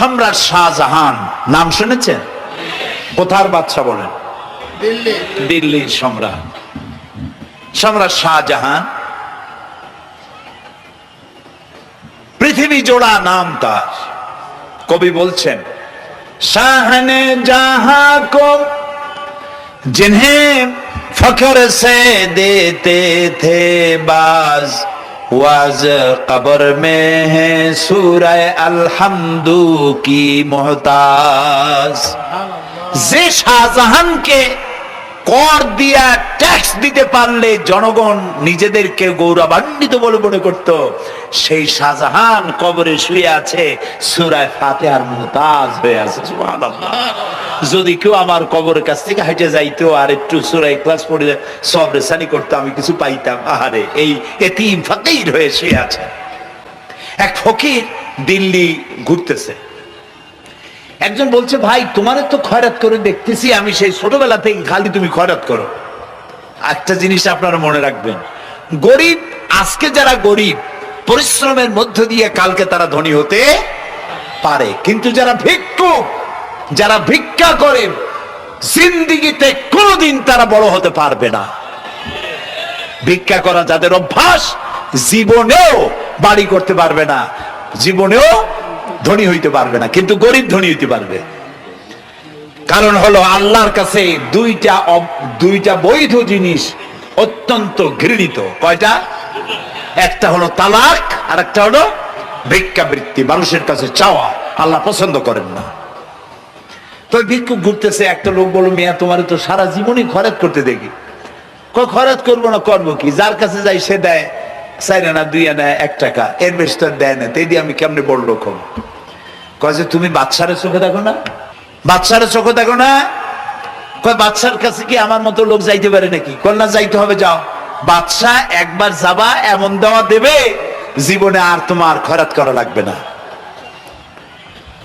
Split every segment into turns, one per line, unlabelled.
সম্রাট শাহজাহান নাম শুনেছেন? কোথার বাদশাহ বলেন? দিল্লির সম্রাট। সম্রাট শাহজাহান। পৃথিবী জোড়া নাম তার। কবি বলছেন শাহনে জাহা কো জিনহে ফখর সে দেতে থে বাজ वाज कब्र में है सूरह अलहमदू की मोहताज যে শাহজাহানকে কর দিয়া ট্যাক্স দিতে পারলে জনগণ নিজেদেরকে গৌরবান্বিত বলে মনে করত সেই শাহজাহান কবরে শুয়ে আছে সুরায় ফাতেহার মুহতাজ হয়ে আছে সুবহানাল্লাহ। যদি কেউ আমার কবরের কাছ থেকে হেঁটে যাইতো আর একটু সুরাই ক্লাস পড়ে সব রেসানি করতো, আমি কিছু পাইতাম। আহারে, এই এতিম ফকির হয়ে শুয়ে আছে। এক ফকির দিল্লি ঘুরতেছে। একজন বলছে, ভাই, তোমারে তো খয়রাত করে দেখতেছি, আমি সেই ছোটবেলা থেকে খালি তুমি খয়রাত করো। একটা জিনিস আপনারা মনে রাখবেন, গরিব, আজকে যারা গরিব, পরিশ্রমের মধ্য দিয়ে কালকে তারা ধনী হতে পারে। কিন্তু যারা ভিক্ষুক যারা ভিক্ষা করে, জিন্দিগিতে কোনোদিন তারা বড় হতে পারবে না। ভিক্ষা করা যাদের অভ্যাস, জীবনেও বাড়ি করতে পারবে না, জীবনেও ধনী হইতে পারবে না, কিন্তু গরিব ধনী হইতে পারবে। কারণ হলো আল্লাহর কাছে দুইটা দুইটা বৈধ জিনিস অত্যন্ত ঘৃণিত। কয়টা? একটা হলো তালাক আর একটা হলো ভিক্ষাবৃত্তি, মানুষের কাছে চাওয়া। আল্লাহ পছন্দ করেন না। তো ভিক্ষুক ঘুরতেছে, একটা লোক বলো মেয়া, তোমার তো সারা জীবনই খরচ করতে দেখি। কয়, খরচ করব না, করব কি? যার কাছে যাই, সে দেয় চাই না দুই আনা এক টাকা। এর বেশি দেয় না। তাই দিয়ে আমি কেমনে বড় লোক হব? কয় তুমি বাচ্চারে চোখে দেখো না? বাচ্চারে চোখে দেখো না? কয় বাচ্চার কাছে কি আমার মতো লোক যাইতে পারে নাকি? কল না, যাইতে হবে, যাও। বাচ্চা একবার যাবা, এমন দেওয়া দেবে, জীবনে আর তোমার খরাত করা লাগবে না।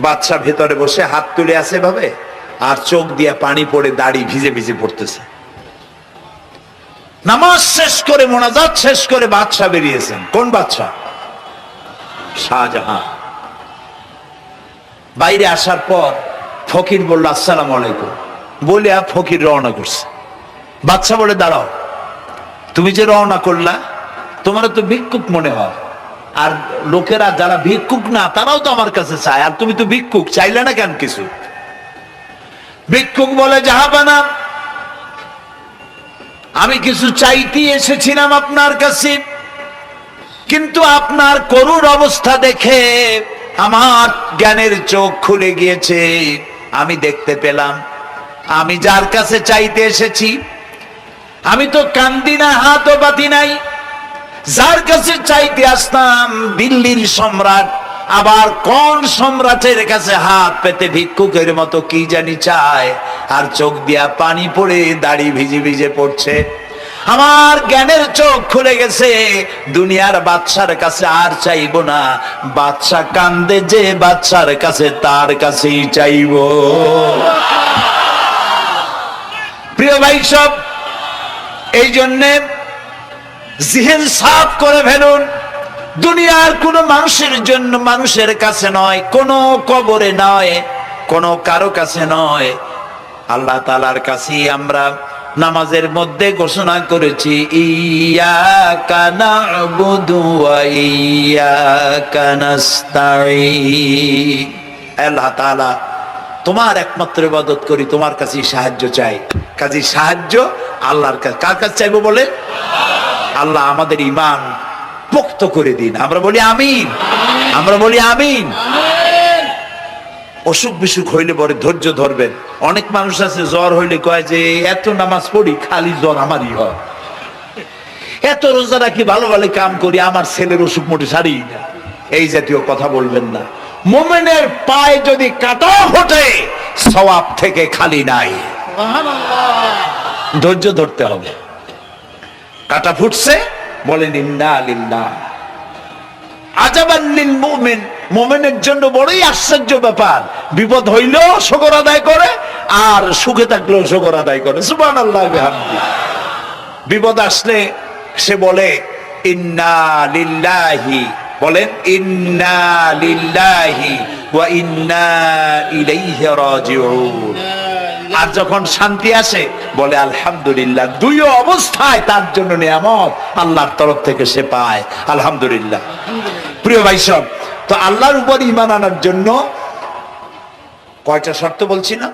বাচ্চা ভেতরে বসে হাত তুলে আছে ভাবে আর চোখ দিয়ে পানি পড়ে দাড়ি ভিজে ভিজে পড়তেছে। নামাজ শেষ করে, মোনাজাত শেষ করে বাদশা বেরিয়েছেন। কোন বাদশা শাহজাহান। বাইরে আসার পর ফকির বলল, আসসালাম আলাইকুম। বলে, আর ফকির রওনা করছে। বাচ্চা বলে, দাঁড়াও, তুমি যে রওনা করলা তোমার তো ভিক্ষুক মনে হয়। আর লোকেরা যারা ভিক্ষুক না, তারাও তো আমার কাছে চায়। আর তুমি তো ভিক্ষুক, চাইলে না কেন কিছু? ভিক্ষুক বলে, যাহা যাহাবানা আমি কিছু চাইতে এসেছিলাম আপনার কাছে, কিন্তু আপনার করুণ অবস্থা দেখে আমার জ্ঞানের চোখ খুলে গিয়েছে। আমি দেখতে পেলাম, আমি যার কাছে চাইতে এসেছি, আমি তো কান্দি না, হাতও বাতি নাই যার কাছে চাইতে আসতাম দিল্লির সম্রাট, আবার কোন সম্রাটের কাছে হাত পেতে ভিক্ষুকের মতো কি জানি চায়? আর চোখ দিয়া পানি পড়ে দাড়ি ভিজে ভিজে পড়ছে। আমার জ্ঞানের চোখ খুলে গেছে, দুনিয়ার বাচ্চার কাছে আর চাইব না। বাচ্চা কান্দে যে বাচ্চার কাছে তার কাছেই চাইব। প্রিয় ভাই সব, এই জন্যে জিহেন সাফ করে ফেলুন। দুনিয়ার কোন মানুষের জন্য মানুষের কাছে নয়, কোন কবরে নয়, কোন কারও কাছে নয়। আল্লাহ তালার কাছে আমরা নামাজের মধ্যে ঘোষণা করেছি ইয়া কানা ইয়া আল্লাহ তাআলা, তোমার একমাত্র ইবাদত করি, তোমার কাছে সাহায্য চাই। কাজে সাহায্য আল্লাহর কাছে কার কাছে চাইব বলে আল্লাহ আমাদের ইমান পোক্ত করে দিন। আমরা বলি আমিন। আমরা বলি আমিন। অসুখ বিসুখ হইলে পরে ধৈর্য ধরবেন। অনেক মানুষ আছে, জ্বর হইলে কয় যে, এত নামাজ পড়ি, খালি জ্বর আমারই হয়। এত রোজা রাখি, ভালো ভালো কাম করি, আমার ছেলের অসুখ মোটে সারি না। এই জাতীয় কথা বলবেন না। মোমেনের পায়ে যদি কাটা ফোটে, সওয়াব থেকে খালি নাই। ধৈর্য ধরতে হবে। কাটা ফুটছে বলেন, ইন্না লিল্লাহ। আজাবান্নিল মুমিন, মুমিনের জন্য বড়ই আশ্চর্য ব্যাপার। বিপদ শকর আদায় করে, আর সুখে থাকলেও শকর আদায় করে। সুবহানাল্লাহ, বিহামদি। বিপদ আসলে সে বলে, ইন্না লিল্লাহি। বলেন, ইন্না লিল্লাহি ওয়া ইন্না ইলাইহি রাজিউন। আর যখন শান্তি আসে বলে আলহামদুলিল্লাহ। দুই অবস্থায় তার জন্য নিয়ামত আল্লাহর তরফ থেকে সে পায়। আলহামদুলিল্লাহ। প্রিয় ভাই সব তো আল্লাহর উপর ইমান আনার জন্য কয়টা শর্ত বলছি না?